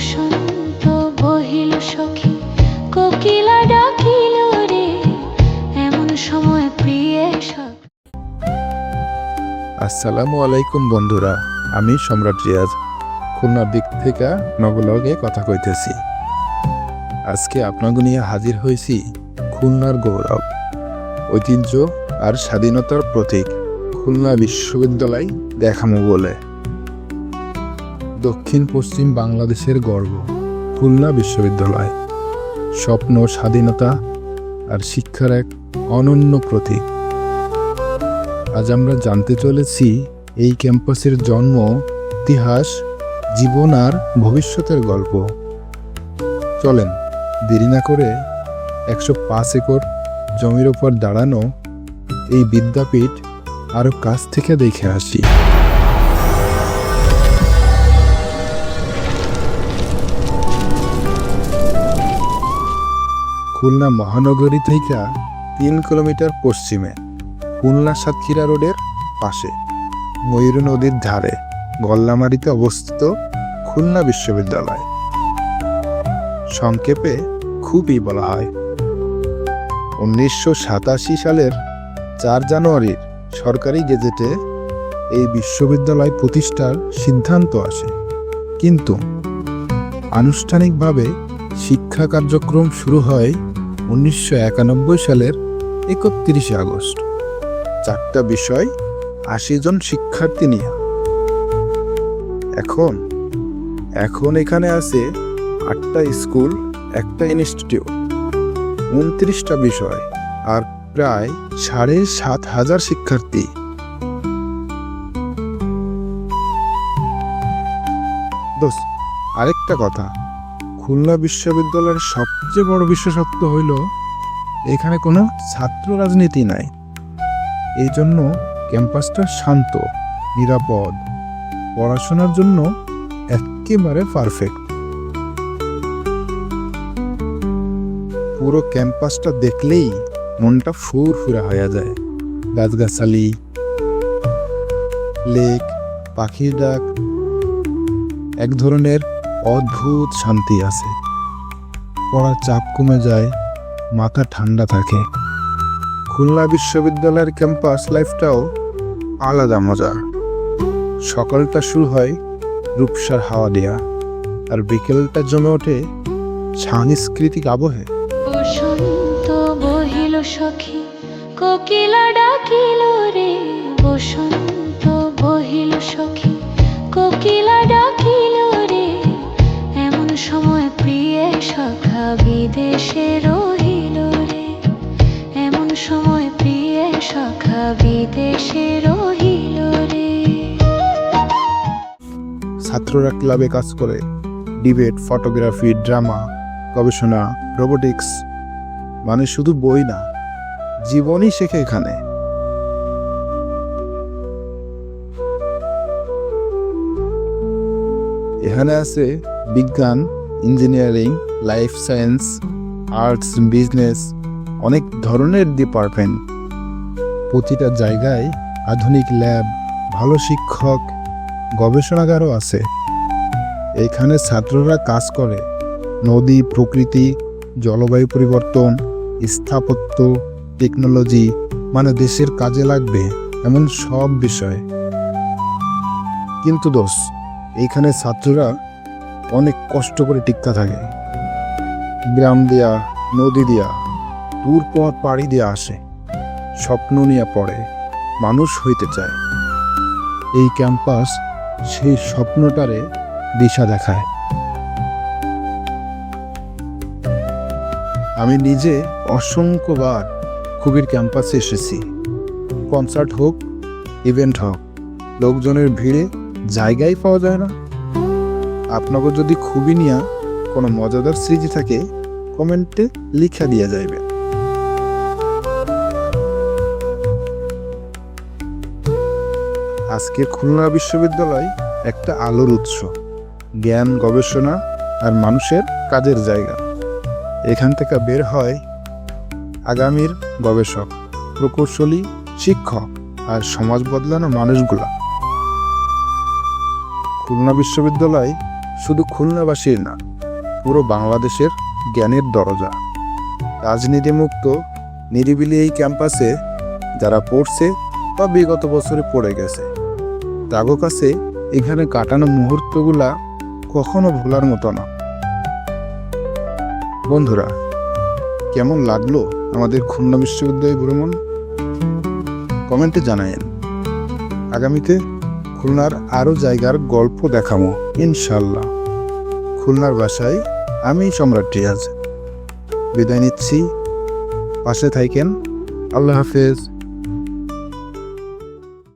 বসন্ত বহিল সখী, কোকিলা ডাকিল রে, এমন সময় প্রিয় আসসালামু আলাইকুম বন্ধুরা, আমি সম্রাট রিয়াজ, খুলনার দিক থেকে নগলগে কথা কইতেছি। আজকে আপনাকে নিয়ে হাজির হয়েছি খুলনার গৌরব, ঐতিহ্য আর স্বাধীনতার প্রতীক, খুলনা বিশ্ববিদ্যালয় দেখামো বলে। দক্ষিণ পশ্চিম বাংলাদেশের গর্ব, খুলনা বিশ্ববিদ্যালয়। স্বপ্ন, স্বাধীনতা আর শিক্ষার এক অনন্য প্রতীক। আজ আমরা জানতে চলেছি এই ক্যাম্পাসের জন্ম, ইতিহাস, জীবন আর ভবিষ্যতের গল্প। চলেন, দেরি না করে একশো পাঁচ একর জমির ওপর দাঁড়ানো এই বিদ্যাপীঠ আরও কাছ থেকে দেখে আসি। খুলনা মহানগরী থেকে তিন কিলোমিটার পশ্চিমে খুলনা সাতক্ষীরা রোডের পাশে, ময়ূর নদীর ধারে, গল্লামারিতে অবস্থিত খুলনা বিশ্ববিদ্যালয়। সংক্ষেপে খুবই বলা হয়। উনিশশো সাতাশি সালের চার জানুয়ারির সরকারি গেজেটে এই বিশ্ববিদ্যালয় প্রতিষ্ঠার সিদ্ধান্ত আসে। কিন্তু আনুষ্ঠানিকভাবে শিক্ষা কার্যক্রম শুরু হয় উনিশশো একানব্বই সালের একত্রিশে আগস্ট। চারটা বিষয় আশি জন শিক্ষার্থী নিয়ে। এখন এখন এখানে আছে আটটা স্কুল, একটা ইনস্টিটিউট। উনত্রিশটা বিষয় আর প্রায় সাড়ে সাত হাজার শিক্ষার্থী। দোস্ত, আরেকটা কথা। খুলনা বিশ্ববিদ্যালয়ের সবচেয়ে বড় বিশেষত্ব হইল, এখানে কোনো ছাত্র রাজনীতি নাই। এই জন্য ক্যাম্পাসটা শান্ত, নিরাপদ। পড়াশোনার জন্য একেবারে পারফেক্ট পুরো ক্যাম্পাসটা দেখলেই মনটা ফুর ফুরা হয়ে যায়। গাছগাছালি, লেক, পাখির ডাক, এক ধরনের অদ্ভুত শান্তি আছে। পড়ার চাপ কমে যায়, মাথা ঠান্ডা থাকে। খুলনা বিশ্ববিদ্যালয়ের ক্যাম্পাস লাইফটাও আলাদা মজা সকালটা শুরু হয় রূপসার হাওয়া দেয়া, আর বিকেলটা জমে ওঠে সাংস্কৃতিক আবহে। সখী, কোকিলা ডাকিল রে। বসন্ত বহিল সখী, কোকিলা রহিল রে। এমন সময় সখা বিদেশে রহিল রে। ছাত্ররা ক্লাবে কাজ করে। ডিবেট, ফটোগ্রাফি, ড্রামা, গবেষণা, রোবোটিক্স। মানে শুধু বই না, জীবনই শেখে এখানে। এখানে আছে বিজ্ঞান, engineering life science, arts, business, অনেক ধরনের ডিপার্টমেন্ট। প্রতিটা জায়গায় আধুনিক ল্যাব, ভালো শিক্ষক, গবেষণাগারও আছে। এখানে ছাত্ররা কাজ করে। নদী, প্রকৃতি, জলবায়ু পরিবর্তন, স্থাপত্য, টেকনোলজি মানে দেশের কাজে লাগবে, এমন সব বিষয়। কিন্তু দোষ এইখানে ছাত্ররা অনেক কষ্ট করে টিক্কা থাকে। গ্রাম দিয়া, নদী দিয়া, দূর পথ পাড়ি দিয়া আসে। স্বপ্ন নিয়ে পড়ে, মানুষ হইতে চায়। এই ক্যাম্পাস সেই স্বপ্নটারে দিশা দেখায়। আমি নিজে অসংখ্যবার খুবির ক্যাম্পাসে এসেছি। কনসার্ট হোক, ইভেন্ট হোক, লোকজনের ভিড়ে জায়গাই পাওয়া যায় না। আপনাকে যদি খুবই নিয়া কোনো মজাদার স্মৃতি থাকে, কমেন্টে লিখা দিয়া যাইবে। আজকে খুলনা বিশ্ববিদ্যালয় একটা আলোর উৎস, জ্ঞান, গবেষণা আর মানুষের কাজের জায়গা। এখান থেকে বের হয় আগামীর গবেষক, প্রকৌশলী, শিক্ষক আর সমাজ বদলানো মানুষগুলা। খুলনা বিশ্ববিদ্যালয় শুধু খুলনাবাসীর না পুরো বাংলাদেশের জ্ঞানের দরজা। রাজনীতিমুক্ত, নিরিবিলি এই ক্যাম্পাসে যারা পড়ছে বা বিগত বছরে পড়ে গেছে, তাগো কাছে এখানে কাটানো মুহূর্তগুলা কখনো ভোলার মতো না। বন্ধুরা, কেমন লাগল আমাদের খুলনা বিশ্ববিদ্যালয় ভ্রমণ? কমেন্টে জানায়েন। আগামীতে খুলনার আরও জায়গার গল্প দেখামো ইনশাল্লাহ খুলনার বাসায় আমি সম্রাট রিয়াজ বিদায় নিচ্ছি। পাশে থাইকেন। আল্লাহ হাফেজ।